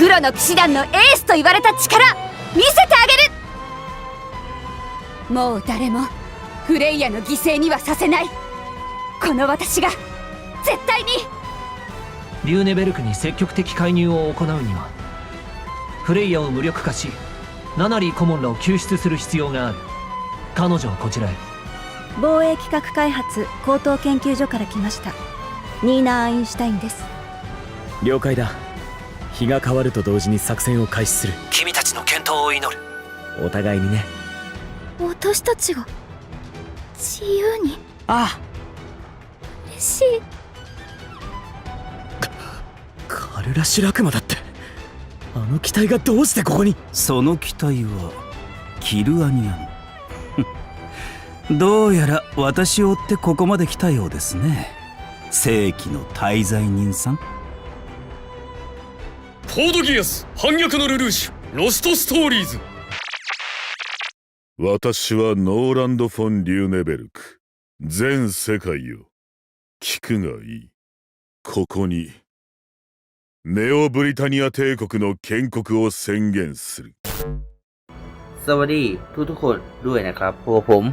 黒の騎士団のエースと言われた力見せてあげる。もう誰もフレイヤの犠牲にはさせない。この私が絶対に。リューネベルクに積極的介入を行うにはフレイヤを無力化しナナリー顧問らを救出する必要がある。彼女はこちらへ。防衛企画開発高等研究所から来ました。ニーナ・アインシュタインです。了解だ日が変わると同時に作戦を開始する。君たちの健闘を祈る。お互いにね。私たちが自由に。あ嬉しい。カルラシュラクマだって。あの機体がどうしてここに？その機体はキルアニアン どうやら私を追ってここまで来たようですね。正規の滞在人さんコードギアス反逆のルルーシュロストストーリーズ私はノーランド・フォン・リューネベルク全世界よ聞くがいいここにネオブリタニア帝国の建国を宣言する สวัสดีทุกทุกๆคนด้วยนะครับพวกผม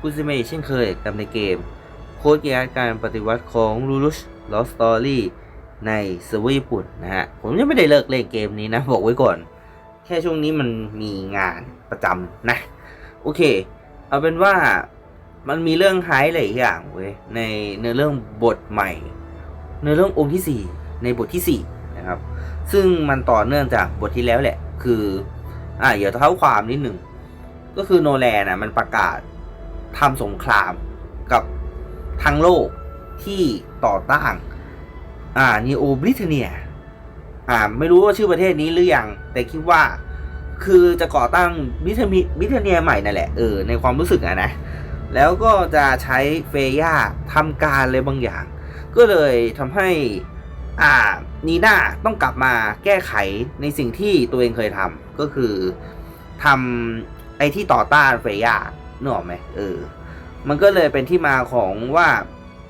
ผู้ซิเมย์เช่นเคยกับในเกม โค้ดเกียร์การปฏิวัติของลูลุชลอสตอรี่ ในเซิร์ฟเวอร์ญี่ปุ่นนะฮะ ผมยังไม่ได้เลิกเล่นเกมนี้นะ บอกไว้ก่อน แค่ช่วงนี้มันมีงานประจำนะ โอเค เอาเป็นว่ามันมีเรื่องไฮหลายอย่างเว้ยในเนื้อเรื่องบทใหม่เนื้อเรื่ององค์ที่ 4 ในบทที่ 4 นะครับ ซึ่งมันต่อเนื่องจากบทที่แล้วแหละ คือ อะเดี๋ยวเท้าความนิดหนึ่ง ก็คือโนแลนนะมันประกาศทำสงครามกับทั้งโลกที่ต่อต้าน อ่านีโอบริเทเนียอ่าไม่รู้ว่าชื่อประเทศนี้หรือยัง แต่คิดว่าคือจะก่อตั้งบิเทมิบริเทเนียใหม่นั่นแหละเออในความรู้สึกอะนะ แล้วก็จะใช้เฟย่าทำการอะไรบางอย่าง ก็เลยทำให้อ่านีน่าต้องกลับมาแก้ไขในสิ่งที่ตัวเองเคยทำก็คือทำไอ้ที่ต่อต้านเฟย่านึกออกไหมเออมันก็เลยเป็นที่มาของว่า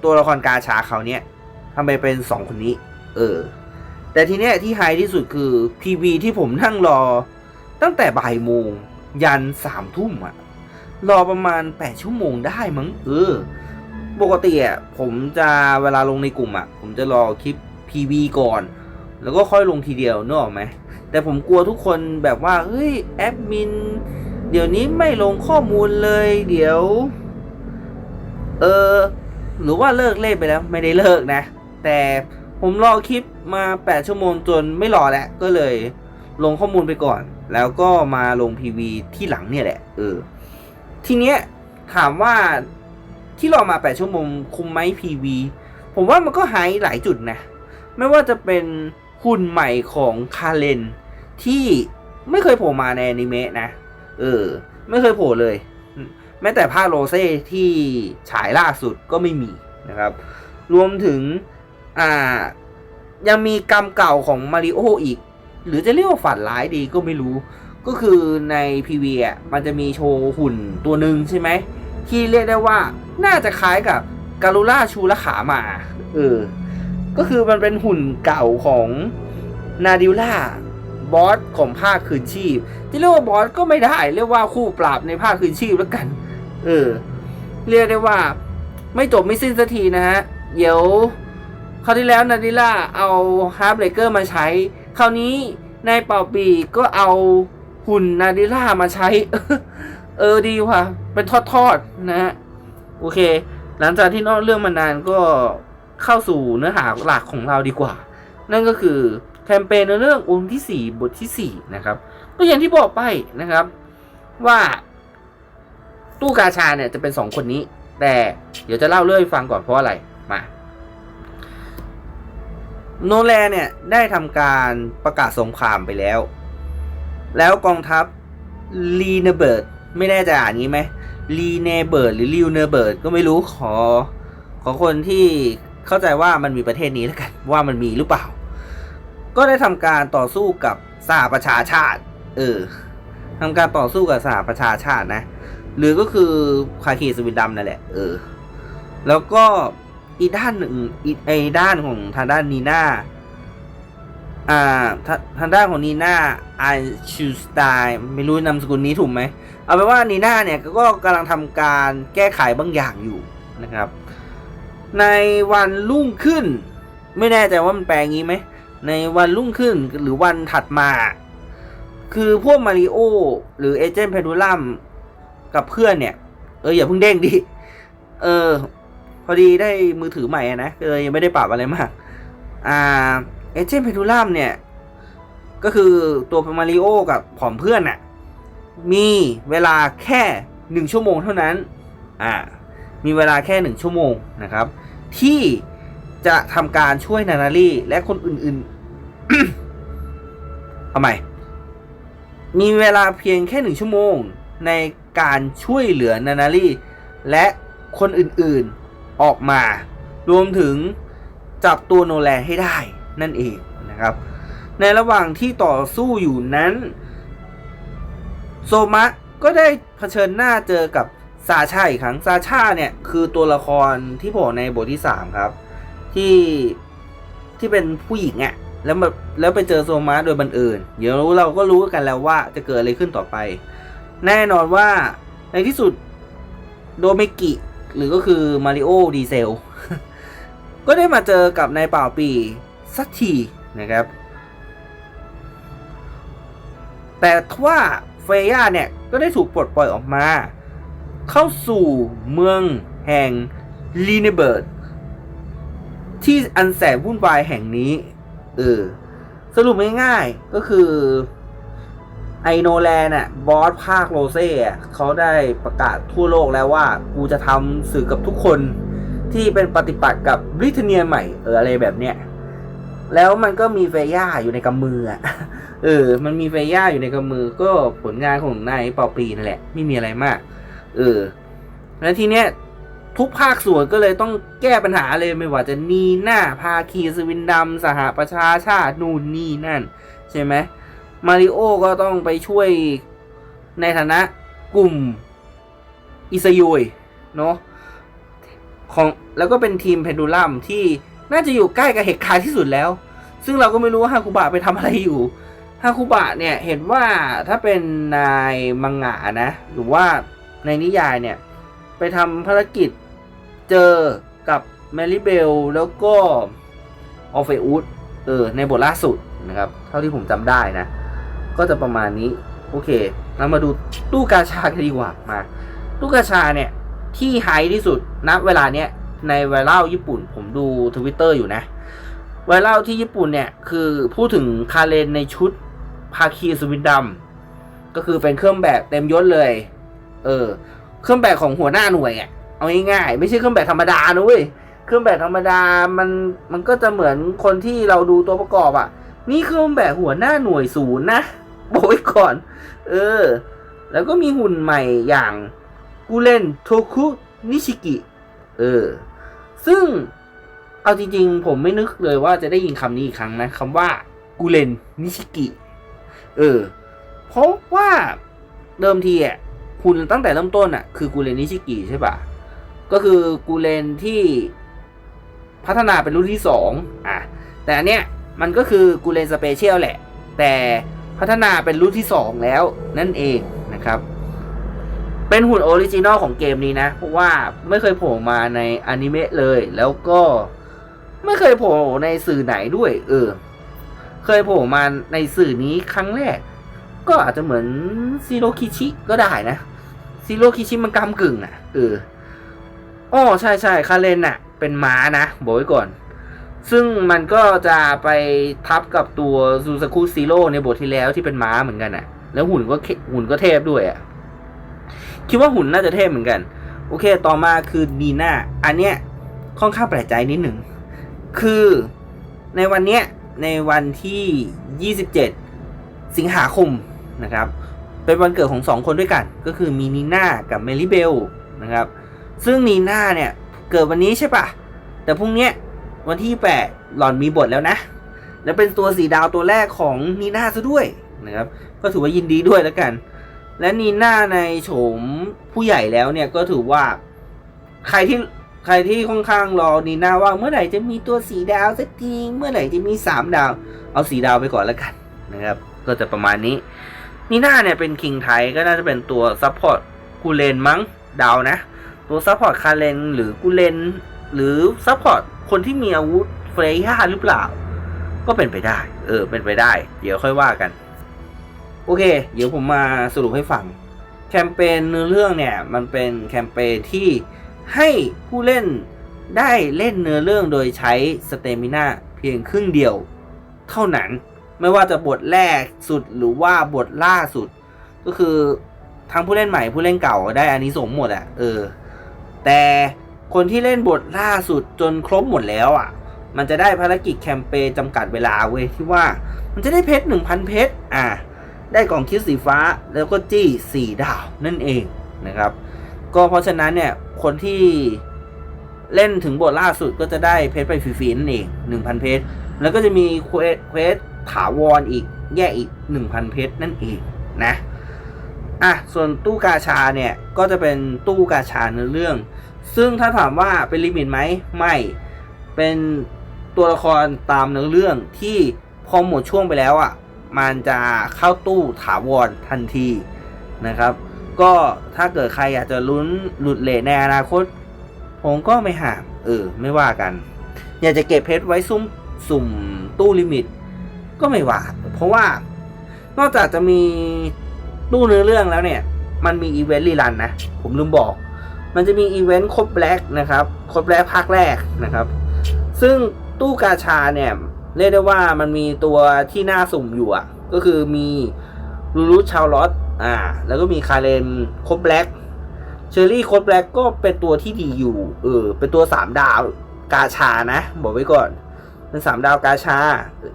ตัวละครกาชาเขาเนี้ย ทำไมเป็นสองคนนี้ เออ แต่ทีเนี้ยที่ไฮที่สุดคือ PV ที่ผมนั่งรอ ตั้งแต่บ่ายโมง ยันสามทุ่มอะรอประมาณแปดชั่วโมงได้มั้ง เออ ปกติอะผมจะเวลาลงในกลุ่มอะผมจะรอคลิป PV ก่อน แล้วก็ค่อยลงทีเดียวนึกออกไหมแต่ผมกลัวทุกคนแบบว่าเฮ้ยแอดมินเดี๋ยวนี้ไม่ลงข้อมูลเลย เดี๋ยว เออหรือว่าเลิกเล่นไปแล้ว ไม่ได้เลิกนะ แต่ผมรอคลิปมา 8 ชั่วโมงจนไม่รอแล้วก็เลยลงข้อมูลไปก่อน แล้วก็มาลง PV ที่หลังเนี่ยแหละ เออ ทีเนี้ยถามว่าที่รอมา 8 ชั่วโมงคุมไหม PV ผมว่ามันก็หายหลายจุดนะ ไม่ว่าจะเป็นหุ่นใหม่ของคาเลนที่ไม่เคยโผล่มาในอนิเมะนะ เออ ไม่เคยโผล่เลย แม้แต่ภาคโรเซ่ที่ฉายล่าสุดก็ไม่มีนะครับ รวมถึง อ่า ยังมีกรรมเก่าของมาริโออีก หรือจะเรียกว่าฝันร้ายดีก็ไม่รู้ ก็คือใน PV อะมันจะมีโชว์หุ่นตัวหนึ่งใช่ไหม ที่เรียกได้ว่าน่าจะคล้ายกับการูล่าชูและขามา เออ ก็คือมันเป็นหุ่นเก่าของนาดิล่าบอสของภาคคืนชีพ ที่เรียกว่าบอสก็ไม่ได้ เรียกว่าคู่ปราบในภาคคืนชีพแล้วกัน เออ เรียกได้ว่า ไม่จบไม่สิ้นสักทีนะฮะ เดี๋ยว คราวที่แล้วนาดิล่าเอาฮาร์เบรเกอร์มาใช้ คราวนี้ในเป่าปีก็เอาหุ่นนาดิล่ามาใช้ เออดีว่ะ เป็นทอดๆนะฮะ โอเค หลังจากที่นอกเรื่องมานานก็เข้าสู่เนื้อหาหลักของเราดีกว่า นั่นก็คือแคมเปญในเรื่ององค์ที่ 4 บทที่ 4 นะครับ ก็อย่างที่บอกไปนะครับ ว่าตู้กาชาเนี่ยจะเป็น 2 คนนี้ แต่เดี๋ยวจะเล่าเรื่องให้ฟังก่อนเพราะอะไร มา โนแลเนี่ยได้ทำการประกาศสงครามไปแล้ว แล้วกองทัพลีเนเบิร์ดไม่แน่ใจอ่านงี้ไหมลีเนเบิร์ดหรือลิวเนเบิร์ดก็ไม่รู้ขอ ขอคนที่เข้าใจว่ามันมีประเทศนี้แล้วกัน ว่ามันมีหรือเปล่า ก็ได้ทำการต่อสู้กับสหประชาชาติ เออทำการต่อสู้กับสหประชาชาตินะ หรือก็คือคาคีสวินดำนั่นแหละ เออ แล้วก็ อีด้านหนึ่งอีไอ้ด้านของทางด้านนีน่าอ่าทาทางด้านของนีน่าไอชูสไตล์ไม่รู้นามสกุลนี้ถูกไหมเอาเป็นว่านีน่าเนี่ยก็กำลังทำการแก้ไขบางอย่างอยู่นะครับ ในวันรุ่งขึ้น ไม่แน่ใจว่ามันแปลงี้ไหมในวันรุ่งขึ้นหรือวันถัดมา คือพวกมาริโอหรือเอเจนต์เพดูลัมกับเพื่อนเนี่ย เอออย่าเพิ่งเด้งดิ เออ พอดีได้มือถือใหม่นะก็เลยยังไม่ได้ปรับอะไรมาก อ่าเอเจนต์เพดูลัมเนี่ย ก็คือตัวมาริโอกับผอมเพื่อนน่ะ มีเวลาแค่หนึ่งชั่วโมงเท่านั้น อ่า มีเวลาแค่หนึ่งชั่วโมงนะครับ ที่จะทำการช่วยนานารีและคนอื่นๆทำไม มีเวลาเพียงแค่หนึ่งชั่วโมงในการช่วยเหลือนานารีและคนอื่นๆ ออกมา รวมถึงจับตัวโนแลนให้ได้นั่นเองนะครับ ในระหว่างที่ต่อสู้อยู่นั้น โซมะก็ได้เผชิญหน้าเจอกับซาชาอีกครั้งซาชาเนี่ยคือตัวละครที่โผล่ในบทที่ 3 ครับ ที่ที่เป็นผู้หญิงอะ่ะแล้วมาแล้วไปเจอโซมะโดยบังเอิญเดี๋ยวเราก็รู้กันแล้วว่าจะเกิดอะไรขึ้นต่อไป แน่นอนว่าในที่สุดโดเมกิ หรือก็คือมาริโอดีเซล ก็ได้มาเจอกับนายเป่าปีสักทีนะครับ แต่ทว่าเฟย่าเนี่ย ก็ได้ถูกปลดปล่อยออกมา เข้าสู่เมืองแห่งลีเนเบิร์ดที่อันแสนวุ่นวายแห่งนี้ เออ สรุปง่ายๆก็คือ ไอโนแลนอะบอสภาคโรเซ่เขาได้ประกาศทั่วโลกแล้วว่า กูจะทำสื่อกับทุกคนที่เป็นปฏิปักษ์กับบริเทเนียใหม่เอออะไรแบบเนี้ยแล้วมันก็มีเฟย่าอยู่ในกำมืออะเออ มันมีเฟย่าอยู่ในกำมือก็ผลงานของนายเปาปีนั่นแหละ ไม่มีอะไรมาก เออ แล้วทีเนี้ยทุกภาคส่วนก็เลยต้องแก้ปัญหาเลยไม่ว่าจะนีหน้าภาคีสวินดำสหประชาชาตินู่นนี่นั่น ใช่ไหม มาริโอก็ต้องไปช่วยในฐานะกลุ่มอิซายุยเนาะของแล้วก็เป็นทีมเพนดูลัมที่น่าจะอยู่ใกล้กับเหตุการณ์ที่สุดแล้ว ซึ่งเราก็ไม่รู้ว่าฮาคุบะไปทำอะไรอยู่ฮาคุบะเนี่ยเห็นว่าถ้าเป็นนายมังงะนะ หรือว่าในนิยายเนี่ย ไปทำภารกิจเจอกับแมรี่เบลแล้วก็ออฟเฟอุสเออในบทล่าสุดนะครับ เท่าที่ผมจำได้นะ ก็จะประมาณนี้ โอเค เรามาดูตู้กาชากันดีกว่ามาตู้กาชาเนี่ย ที่ไฮที่สุดณเวลาเนี้ยในไวรัลญี่ปุ่น ผมดูทวิตเตอร์อยู่นะ ไวรัลที่ญี่ปุ่นเนี่ย คือพูดถึงคาเรนในชุดภาคีสวินดัมก็คือเป็นเครื่องแบบเต็มยศเลย เออ เครื่องแบบของหัวหน้าหน่วยอะเอาง่ายๆไม่ใช่เครื่องแบบธรรมดานะเว้ยเครื่องแบบธรรมดามันมันก็จะเหมือนคนที่เราดูตัวประกอบอะ นี่เครื่องแบบหัวหน้าหน่วยศูนย์นะ บอกไว้ก่อน เออ แล้วก็มีหุ่นใหม่อย่างกูเลนโทคุนิชิกิ เออ ซึ่งเอาจริงๆ ผมไม่นึกเลยว่าจะได้ยินคำนี้อีกครั้งนะคำว่ากูเลนนิชิกิ เออ เพราะว่าเดิมทีอะคุณตั้งแต่เริ่มต้นอะ คือกูเลนนิชิกิใช่ปะก็คือกูเลนที่พัฒนาเป็นรุ่นที่สองอะ แต่อันเนี้ยมันก็คือกูเลนสเปเชียลแหละ แต่ พัฒนาเป็นรุ่นที่สองแล้วนั่นเองนะครับ เป็นหุ่นออริจินอลของเกมนี้นะ เพราะว่าไม่เคยโผล่มาในอนิเมะเลย แล้วก็ไม่เคยโผล่ในสื่อไหนด้วย เออ เคยโผล่มาในสื่อนี้ครั้งแรก ก็อาจจะเหมือนซีโรคิชิก็ได้นะซีโรคิชิมันกำกึ่งอะเอออ๋อใช่ใช่คาเรนน่ะ เป็นม้านะบอกไว้ก่อน ซึ่งมันก็จะไปทับกับตัวซูซากุซีโร่ในบทที่แล้วที่เป็นม้าเหมือนกันอะแล้วหุ่นก็หุ่นก็เทพด้วยอะคิดว่าหุ่นน่าจะเทพเหมือนกัน โอเค ต่อมาคือดีน่าอันเนี้ยค่อนข้างแปลกใจนิดหนึ่ง คือในวันเนี้ยในวันที่ 27 สิงหาคมนะครับ เป็นวันเกิดของสองคนด้วยกัน ก็คือมีนีน่ากับเมลิเบลนะครับ ซึ่งนีน่าเนี่ย เกิดวันนี้ใช่ปะแต่พรุ่งเนี้ย วันที่ 8 หล่อนมีบทแล้วนะ แล้วเป็นตัวสีดาวตัวแรกของนีน่าซะด้วยนะครับ ก็ถือว่ายินดีด้วยแล้วกัน และนีน่าในโฉมผู้ใหญ่แล้วเนี่ยก็ถือว่าใครที่ใครที่ค่อนข้างรอนีน่าว่าเมื่อไหร่จะมีตัวสีดาวสักทีเมื่อไหร่จะมีสามดาว เอาสีดาวไปก่อนแล้วกันนะครับ ก็จะประมาณนี้นีน่าเนี่ยเป็นคิงไทยก็น่าจะเป็นตัวซัพพอร์ตกูเลนมั้งดาวนะ ตัวซัพพอร์ตคาเลนหรือกูเลน หรือซัพพอร์ตคนที่มีอาวุธเฟรย่าหรือเปล่า ก็เป็นไปได้ เออ เป็นไปได้ เดี๋ยวค่อยว่ากัน โอเค เดี๋ยวผมมาสรุปให้ฟัง แคมเปญเนื้อเรื่องเนี่ย มันเป็นแคมเปญที่ให้ผู้เล่นได้เล่นเนื้อเรื่องโดยใช้สเตมิน่าเพียงครึ่งเดียว เท่านั้นไม่ว่าจะบทแรกสุดหรือว่าบทล่าสุด ก็คือทั้งผู้เล่นใหม่ผู้เล่นเก่าได้อันนี้สมหมดอะเออ แต่ คนที่เล่นบทล่าสุดจนครบหมดแล้วอะ มันจะได้ภารกิจแคมเปญจำกัดเวลาเว้ยที่ว่า มันจะได้เพชรหนึ่งพันเพชรอ่าได้กล่องคิดสีฟ้าแล้วก็จี้สี่ดาวนั่นเองนะครับ ก็เพราะฉะนั้นเนี่ยคนที่เล่นถึงบทล่าสุดก็จะได้เพชรไปฟรีๆนั่นเองหนึ่งพันเพชรแล้วก็จะมีเควสถาวรอีกแยกอีกหนึ่งพันเพชรนั่นเองนะอะส่วนตู้กาชาเนี่ยก็จะเป็นตู้กาชาเนื้อเรื่อง ซึ่งถ้าถามว่าเป็นลิมิตไหมไม่ เป็นตัวละครตามเนื้อเรื่องที่พอหมดช่วงไปแล้วอะ มันจะเข้าตู้ถาวรทันทีนะครับ ก็ถ้าเกิดใครอยากจะลุ้นหลุดเลทในอนาคต ผมก็ไม่ห่ามเออ ไม่ว่ากัน อยากจะเก็บเพชรไว้ซุ่มสุ่มตู้ลิมิต ก็ไม่ว่า เพราะว่านอกจากจะมีตู้เนื้อเรื่องแล้วเนี่ย มันมีอีเวนต์รีรันนะ ผมลืมบอก มันจะมีอีเวนต์ครบแบล็กนะครับครบแบล็กภาคแรกนะครับ ซึ่งตู้กาชาเนี่ย เรียกได้ว่ามันมีตัวที่น่าสุ่มอยู่อะ ก็คือมีลูรุชาวลอตอ่า แล้วก็มีคาเรนครบแบล็กเชอรี่โคดแบล็กก็เป็นตัวที่ดีอยู่ เออ เป็นตัวสามดาวกาชานะ บอกไว้ก่อน เป็นสามดาวกาชา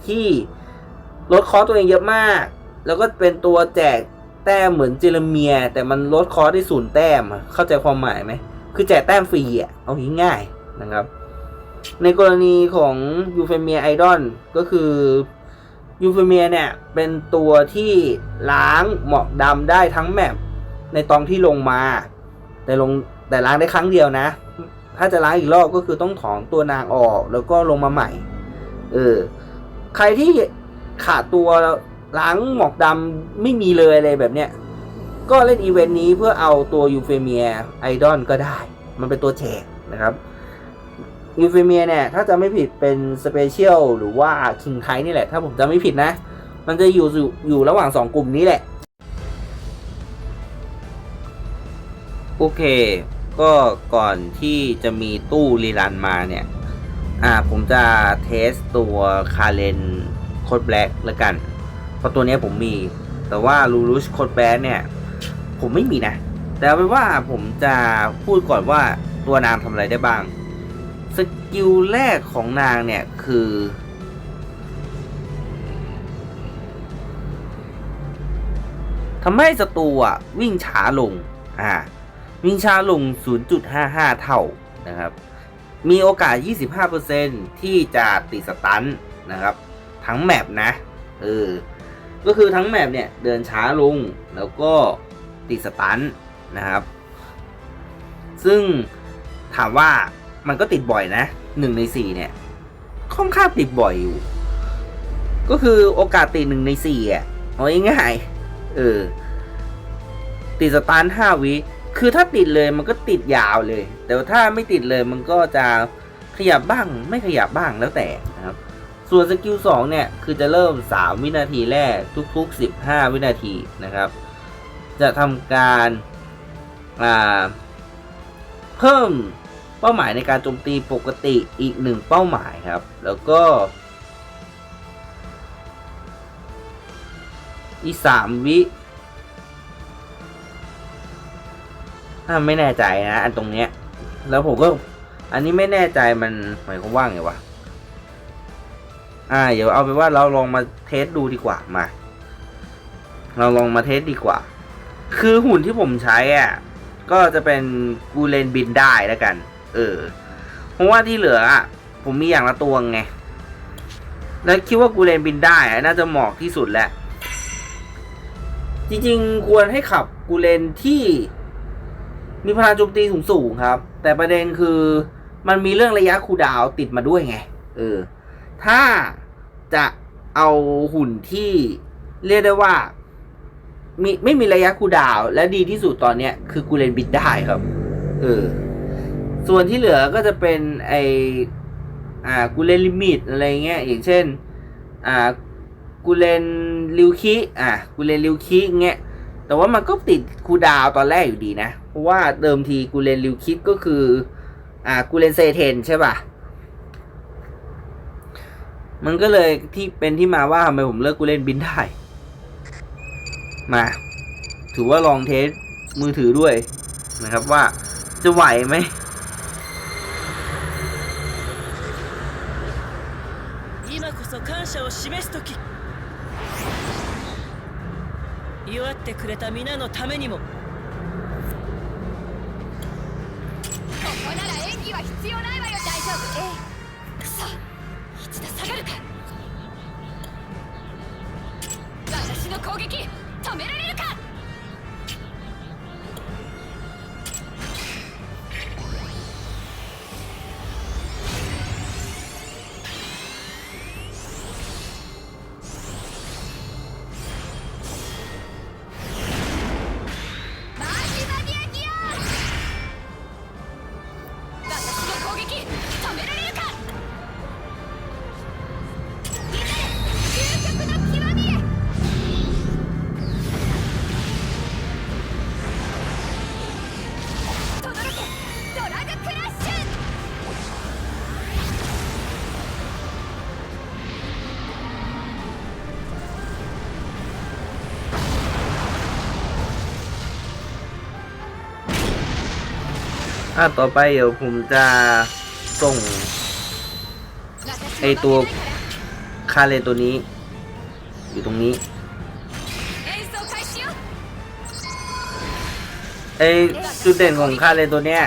ที่ลดคอตัวเองเยอะมาก แล้วก็เป็นตัวแจก แต้มเหมือนเจเรเมีย แต่มันลดคอสได้ศูนย์แต้ม เข้าใจความหมายไหม คือแจกแต้มฟรีอะ เอาง่ายๆนะครับ ในกรณีของยูเฟเมียไอดอลก็คือยูเฟเมียเนี่ย เป็นตัวที่ล้างหมอกดำได้ทั้งแมปในตอนที่ลงมา แต่ลงแต่ล้างได้ครั้งเดียวนะ ถ้าจะล้างอีกรอบก็คือต้องถอนตัวนางออกแล้วก็ลงมาใหม่ เออ ใครที่ขาดตัว ล้างหมอกดำไม่มีเลยอะไรแบบเนี้ย ก็เล่นอีเวนต์นี้เพื่อเอาตัวยูเฟเมียไอดอลก็ได้ มันเป็นตัวแจกนะครับยูเฟเมียเนี่ย ถ้าจะไม่ผิดเป็นสเปเชียลหรือว่าคิงไทนี่แหละ ถ้าผมจะไม่ผิดนะ มันจะอยู่อยู่ระหว่างสองกลุ่มนี้แหละ โอเค ก็ก่อนที่จะมีตู้รีรันมาเนี่ย อ่าผมจะเทสตัวคาเลนโคดแบล็กแล้วกัน เพราะตัวนี้ผมมี แต่ว่าลูรุชโคดแบล็กเนี่ย ผมไม่มีนะ แต่เป็นว่าผมจะพูดก่อนว่าตัวนางทำอะไรได้บ้าง สกิลแรกของนางเนี่ยคือ ทำให้ศัตรูอะวิ่งช้าลง อ่า วิ่งช้าลง 0.55 เท่านะครับ มีโอกาส 25%ที่จะติดสตันนะครับ ทั้งแมปนะ เออ ก็คือทั้งแมปเนี่ยเดินช้าลงแล้วก็ติดสตันนะครับ ซึ่งถามว่ามันก็ติดบ่อยนะหนึ่งในสี่เนี่ยค่อนข้างติดบ่อยอยู่ ก็คือโอกาสติดหนึ่งในสี่อะเอาง่ายๆเออติดสตาร์ทห้าวิคือถ้าติดเลยมันก็ติดยาวเลย แต่ว่าถ้าไม่ติดเลยมันก็จะขยับบ้างไม่ขยับบ้างแล้วแต่นะครับ ส่วนสกิล2เนี่ย คือจะเริ่ม 3 วินาทีแรกทุกๆ 15 วินาทีนะครับ จะทำการาเพิ่มเป้าหมายในการโจมตีปกติอีกหนึ่งเป้าหมายครับ แล้วก็ อีกสามวิถ้าไม่แน่ใจนะ อันตรงเนี้ย แล้วผมก็อันนี้ไม่แน่ใจมันหมายความว่าไงวะ อ่า เดี๋ยวเอาไปนว่าเราลองมาเทสดูดีกว่ามา เราลองมาเทสดีกว่า คือหุ่นที่ผมใช้อะ ก็จะเป็นกูเลนบินได้แล้วกัน เออ เพราะว่าที่เหลืออะผมมีอย่างละตัวไง แล้วคิดว่ากูเลนบินได้น่าจะเหมาะที่สุดแหละ จริงๆ ควรให้ขับกูเลนที่มีพลังโจมตีสูงๆครับ แต่ประเด็นคือมันมีเรื่องระยะคูดาวติดมาด้วยไง เออ ถ้าจะเอาหุ่นที่เรียกได้ว่ามีไม่มีระยะคูดาวและดีที่สุดตอนเนี้ยคือกูเลนบิดได้ครับ เออ ส่วนที่เหลือก็จะเป็นไออ่ากูเลนลิมิตอะไรเงี้ยอย่างเช่น อ่ากูเลนริวคิอ่ากูเลนริวคิเงี้ยแต่ว่ามันก็ติดคูดาวตอนแรกอยู่ดีนะ เพราะว่าเดิมทีกูเลนริวคิก็คือ อ่ากูเลนเซเทนใช่ป่ะ มันก็เลยที่เป็นที่มาว่าทำไมผมเลิกกูเล่นบินได้ มา ถือว่าลองเทสมือถือด้วยนะครับว่าจะไหวไหม 今こそ感謝を示す時祝ってくれた皆のためにもここなら演技は必要ないわよ大丈夫 A く ถ้าต่อไปเดี๋ยวผมจะส่งไอตัวคาเลตัวนี้ อยู่ตรงนี้ไอจุดเด่นของคาเลตัวเนี้ย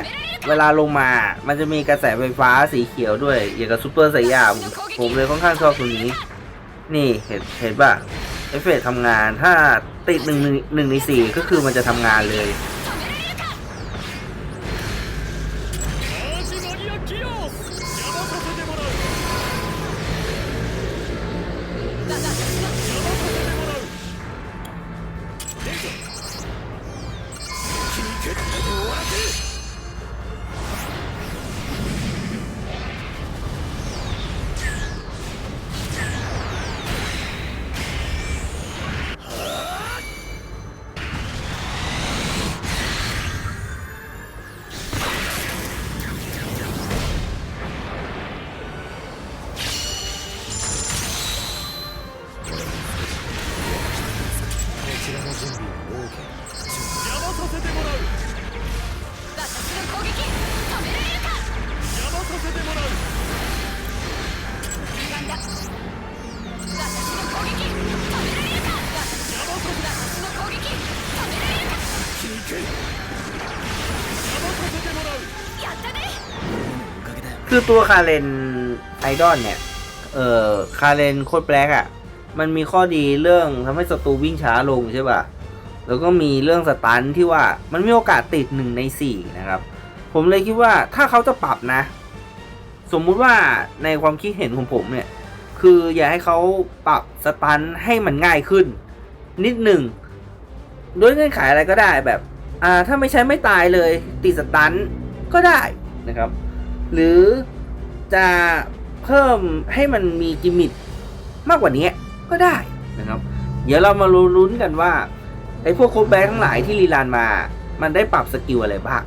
เวลาลงมา มันจะมีกระแสไฟฟ้าสีเขียวด้วยอย่างกับซูเปอร์สายาผมผมเลยค่อนข้างชอบตัวนี้ นี่เห็นเห็นป่ะเอฟเฟกต์ทำงานถ้าติดหนึ่งหนึ่งในสี่ก็คือมันจะทำงานเลย คือตัวคาเลนไอดอลเนี่ย เอ่อคาเลนโคตรแปลกอะ่ะ มันมีข้อดีเรื่องทำให้ศัตรูวิ่งช้าลงใช่ป่ะ แล้วก็มีเรื่องสตันที่ว่ามันมีโอกาสติดหนึ่งในสี่นะครับ ผมเลยคิดว่าถ้าเขาจะปรับนะ สมมุติว่าในความคิดเห็นของผมเนี่ย คืออยากให้เขาปรับสตันให้มันง่ายขึ้น นิดหนึ่งด้วยเงื่อนไขอะไรก็ได้แบบ อ่า ถ้าไม่ใช้ไม่ตายเลย ติดสตันก็ได้นะครับ หรือจะเพิ่มให้มันมีกิมมิคมากกว่านี้ก็ได้นะครับ เดี๋ยวเรามาลุ้นกันว่าไอ้พวกโคดแบ็ทั้งหลายที่รีลานมา มันได้ปรับสกิลอะไรบ้าง